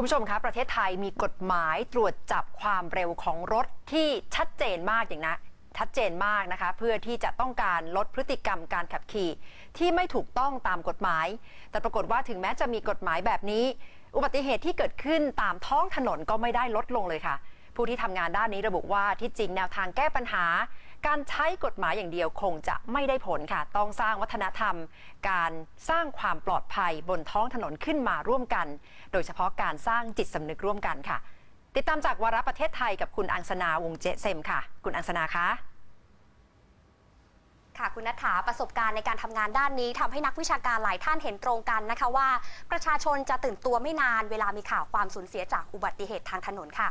คุณผู้ชมคะประเทศไทยมีกฎหมายตรวจจับความเร็วของรถที่ชัดเจนมากอย่างนะชัดเจนมากนะคะ เพื่อที่จะต้องการลดพฤติกรรมการขับขี่ ที่ไม่ถูกต้องตามกฎหมาย แต่ปรากฏว่าถึงแม้จะมีกฎหมายแบบนี้ อุบัติเหตุที่เกิดขึ้นตามท้องถนนก็ไม่ได้ลดลงเลยค่ะ ผู้ที่ทำงานด้านนี้ระบุว่าที่จริงแนวทางแก้ปัญหา การใช้กฎหมายอย่างเดียวคงจะไม่ได้ผลค่ะ ต้องสร้างวัฒนธรรม การสร้างความปลอดภัยบนท้องถนนขึ้นมาร่วมกัน โดยเฉพาะการสร้างจิตสำนึกร่วมกันค่ะ ติดตามจากวาระประเทศไทยกับคุณอังสนาวงเจเซมค่ะ คุณอังสนาคะค่ะคุณนัฐาประสบการณ์ในการทำงานด้านนี้ทำให้นักวิชาการหลายท่านเห็นตรงกันนะคะว่า ประชาชนจะตื่นตัวไม่นานเวลามีข่าวความสูญเสียจากอุบัติเหตุทางถนนค่ะ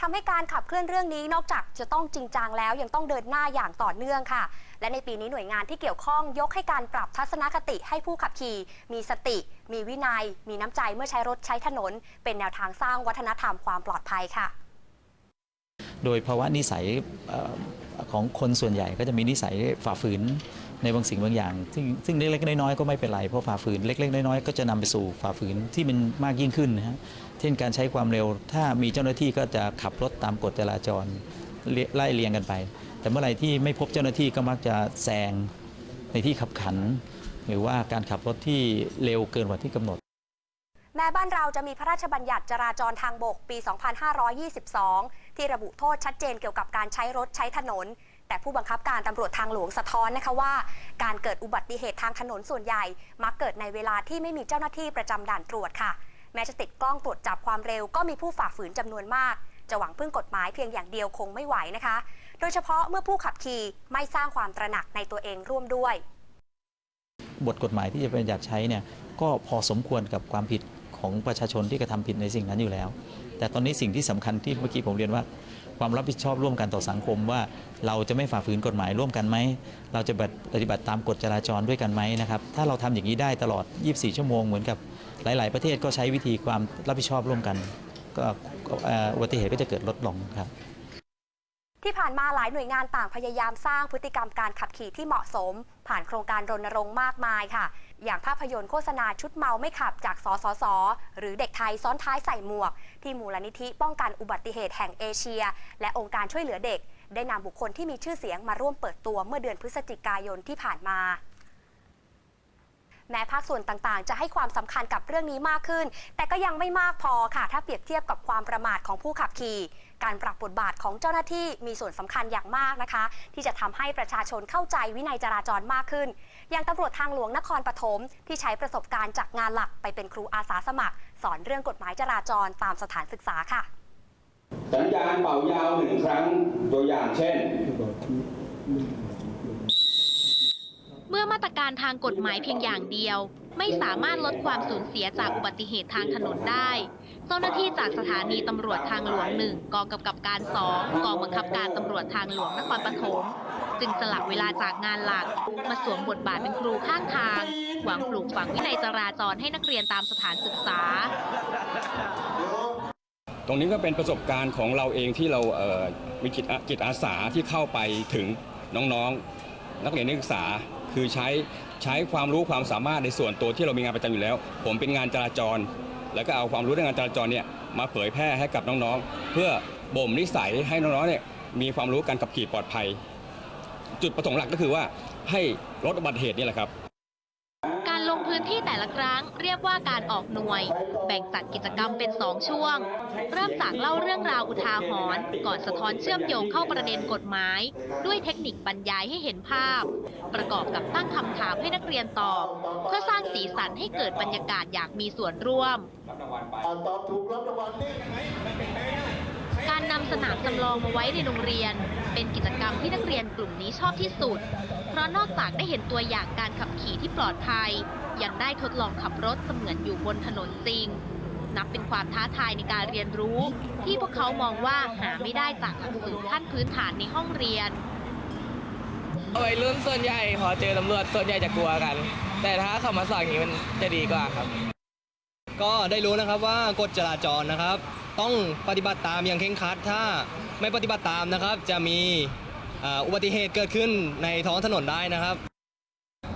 ทำให้การขับเคลื่อนเรื่องนี้นอกจากจะต้องจริงจังแล้ว ยังต้องเดินหน้าอย่างต่อเนื่องค่ะ และในปีนี้หน่วยงานที่เกี่ยวข้องยกให้การปรับทัศนคติให้ผู้ขับขี่ มีสติ มีวินัย มีน้ำใจเมื่อใช้รถใช้ถนน เป็นแนวทางสร้างวัฒนธรรมความปลอดภัยค่ะ โดยภาวะนิสัยของคนส่วนใหญ่ก็จะมีนิสัยฝ่าฝืน ในบางสิ่งบางอย่าง ซึ่งซึ่งเล็กๆน้อยๆก็ไม่เป็นไรเพราะฝ่าฝืนเล็กๆน้อยๆก็จะนำไปสู่ฝ่าฝืนที่มันมากยิ่งขึ้นนะฮะเช่นการใช้ความเร็ว ถ้ามีเจ้าหน้าที่ก็จะขับรถตามกฎจราจรไล่เรียงกันไป แต่เมื่อไหร่ที่ไม่พบเจ้าหน้าที่ก็มักจะแซงในที่ขับขัน หรือว่าการขับรถที่เร็วเกินกว่าที่กำหนดแม้บ้านเราจะมีพระราชบัญญัติจราจรทางบกปี 2522 ที่ระบุโทษชัดเจนเกี่ยวกับการใช้รถใช้ถนน แต่ผู้บังคับการตำรวจทางหลวงสะท้อนนะคะว่า การเกิดอุบัติเหตุทางถนนส่วนใหญ่ มักเกิดในเวลาที่ไม่มีเจ้าหน้าที่ประจำด่านตรวจค่ะ แม้จะติดกล้องตรวจจับความเร็วก็มีผู้ฝ่าฝืนจำนวนมาก จะหวังพึ่งกฎหมายเพียงอย่างเดียวคงไม่ไหวนะคะ โดยเฉพาะเมื่อผู้ขับขี่ไม่สร้างความตระหนักในตัวเองร่วมด้วย บทกฎหมายที่จะเป็นอยากใช้เนี่ยก็พอสมควรกับความผิดของประชาชนที่กระทำผิดในสิ่งนั้นอยู่แล้ว แต่ตอนนี้สิ่งที่สำคัญที่เมื่อกี้ผมเรียนว่า ความรับผิดชอบร่วมกันต่อสังคมว่า เราจะไม่ฝ่าฝืนกฎหมายร่วมกันไหม เราจะปฏิบัติตามกฎจราจรด้วยกันไหมนะครับ ถ้าเราทำอย่างนี้ได้ตลอด 24 ชั่วโมงเหมือนกับหลาย ๆ ประเทศก็ใช้วิธีความรับผิดชอบร่วมกัน ก็อุบัติเหตุก็จะเกิดลดลงครับ ที่ผ่านมาหลายหน่วยงานต่างพยายามสร้างพฤติกรรมการขับขี่ที่เหมาะสม ผ่านโครงการรณรงค์มากมายค่ะ อย่างภาพยนตร์โฆษณาชุดเมาไม่ขับจากสสส หรือเด็กไทยซ้อนท้ายใส่หมวก ที่มูลนิธิป้องกันอุบัติเหตุแห่งเอเชีย และองค์การช่วยเหลือเด็ก ได้นำบุคคลที่มีชื่อเสียงมาร่วมเปิดตัวเมื่อเดือนพฤศจิกายนที่ผ่านมาแม้ภาคส่วนต่างๆ จะให้ความสำคัญกับเรื่องนี้มากขึ้น แต่ก็ยังไม่มากพอค่ะ ถ้าเปรียบเทียบกับความประมาทของผู้ขับขี่ การปรับบทบาทของเจ้าหน้าที่มีส่วนสำคัญอย่างมากนะคะ ที่จะทำให้ประชาชนเข้าใจวินัยจราจรมากขึ้น อย่างตำรวจทางหลวงนครปฐมที่ใช้ประสบการณ์จากงานหลักไปเป็นครูอาสาสมัคร สอนเรื่องกฎหมายจราจรตามสถานศึกษาค่ะ สัญญาณเป่ายาวหนึ่งครั้งตัวอย่างเช่นเมื่อมาตรการทางกฎหมายเพียงอย่างเดียว ไม่สามารถลดความสูญเสียจากอุบัติเหตุทางถนนได้ เจ้าหน้าที่จากสถานีตำรวจทางหลวงหนึ่งกองกำกับการสองกองบังคับการตำรวจทางหลวงนครปฐมจึงสละเวลาจากงานหลัก มาสวมบทบาทเป็นครูข้างทาง หวังปลูกฝังวินัยจราจรให้นักเรียนตามสถานศึกษา ตรงนี้ก็เป็นประสบการณ์ของเราเองที่เราเอ่อมีจิตอาจิตอาสาที่เข้าไปถึงน้องๆ นักเรียนนักศึกษา คือใช้ใช้ความรู้ความสามารถในส่วนตัวที่เรามีงานประจำอยู่แล้ว ผมเป็นงานจราจร แล้วก็เอาความรู้ในงานจราจรเนี่ยมาเผยแพร่ให้กับน้องๆ เพื่อบ่มนิสัยให้น้องๆเนี่ยมีความรู้การขับขี่ปลอดภัย จุดประสงค์หลักก็คือว่าให้ลดอุบัติเหตุนี่แหละครับ แต่ละครั้งเรียกว่าการออกหน่วย แบ่งจัดกิจกรรมเป็น 2 ช่วง เริ่มจากเล่าเรื่องราวอุทาหรณ์ก่อนสะท้อนเชื่อมโยงเข้าประเด็นกฎหมาย ด้วยเทคนิคบรรยายให้เห็นภาพ ประกอบกับตั้งคำถามให้นักเรียนตอบ เพื่อสร้างสีสันให้เกิดบรรยากาศอยากมีส่วนร่วมการนำสนามจำลองมาไว้ในโรงเรียน เป็นกิจกรรมที่นักเรียนกลุ่มนี้ชอบที่สุด เพราะนอกจากได้เห็นตัวอย่างการขับขี่ที่ปลอดภัย ยังได้ทดลองขับรถเสมือนอยู่บนถนนจริง นับเป็นความท้าทายในการเรียนรู้ ที่พวกเขามองว่าหาไม่ได้จากหลักสูตรขั้นพื้นฐานในห้องเรียน วัยรุ่นส่วนใหญ่พอเจอตำรวจส่วนใหญ่จะกลัวกัน แต่ถ้าเขามาสอนอย่างนี้มันจะดีกว่าครับ ก็ได้รู้นะครับว่ากฎจราจรนะครับ ต้องปฏิบัติตามอย่างเคร่งครัด ถ้าไม่ปฏิบัติตามนะครับ จะมีอ่าอุบัติเหตุเกิดขึ้นในท้องถนนได้นะครับ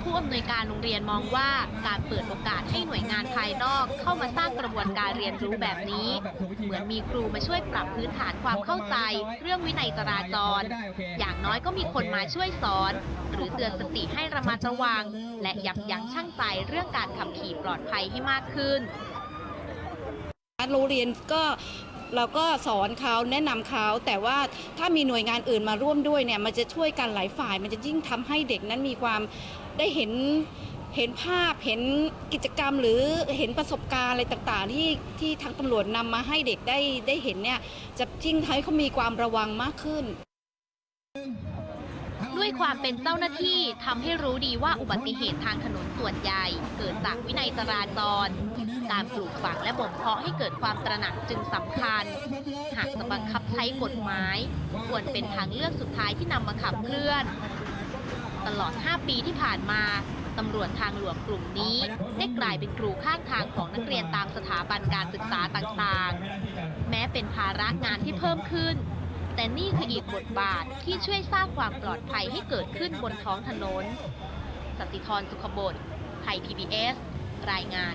ผู้อำนวยการโรงเรียนมองว่าการเปิดโอกาสให้หน่วยงานภายนอก เข้ามาสร้างกระบวนการเรียนรู้แบบนี้ เหมือนมีครูมาช่วยปรับพื้นฐานความเข้าใจ เรื่องวินัยจราจร อย่างน้อยก็มีคนมาช่วยสอน หรือเตือนสติให้ระมัดระวัง และยับยั้งชั่งใจเรื่องการขับขี่ปลอดภัยให้มากขึ้นโรงเรียนก็ เราก็สอนเขาแนะนำเขาแต่ว่าถ้ามีหน่วยงานอื่นมาร่วมด้วยเนี่ยมันจะช่วยกันหลายฝ่าย มันจะยิ่งทำให้เด็กนั้นมีความได้เห็นเห็นภาพเห็นกิจกรรมหรือเห็นประสบการณ์อะไรต่างๆ ที่ที่ทางตำรวจนำมาให้เด็กได้ได้เห็นเนี่ยจะยิ่งทำให้เขามีความระวังมากขึ้น ด้วยความเป็นเจ้าหน้าที่ทำให้รู้ดีว่าอุบัติเหตุทางถนนส่วนใหญ่ เกิดจากวินัยจราจร การปลูกฝังและบ่มเพาะให้เกิดความตระหนักจึงสำคัญ หากจะบังคับใช้กฎหมาย ควรเป็นทางเลือกสุดท้ายที่นำมาขับเคลื่อน ตลอด 5 ปีที่ผ่านมาตำรวจทางหลวงกลุ่มนี้ได้กลายเป็นครูข้างทางของนักเรียนตามสถาบันการศึกษาต่างๆ แม้เป็นภาระงานที่เพิ่มขึ้น แต่นี่คืออีกบทบาทที่ช่วยสร้างความปลอดภัยให้เกิดขึ้นบนท้องถนน สติธรสุขบดไทย PBS รายงาน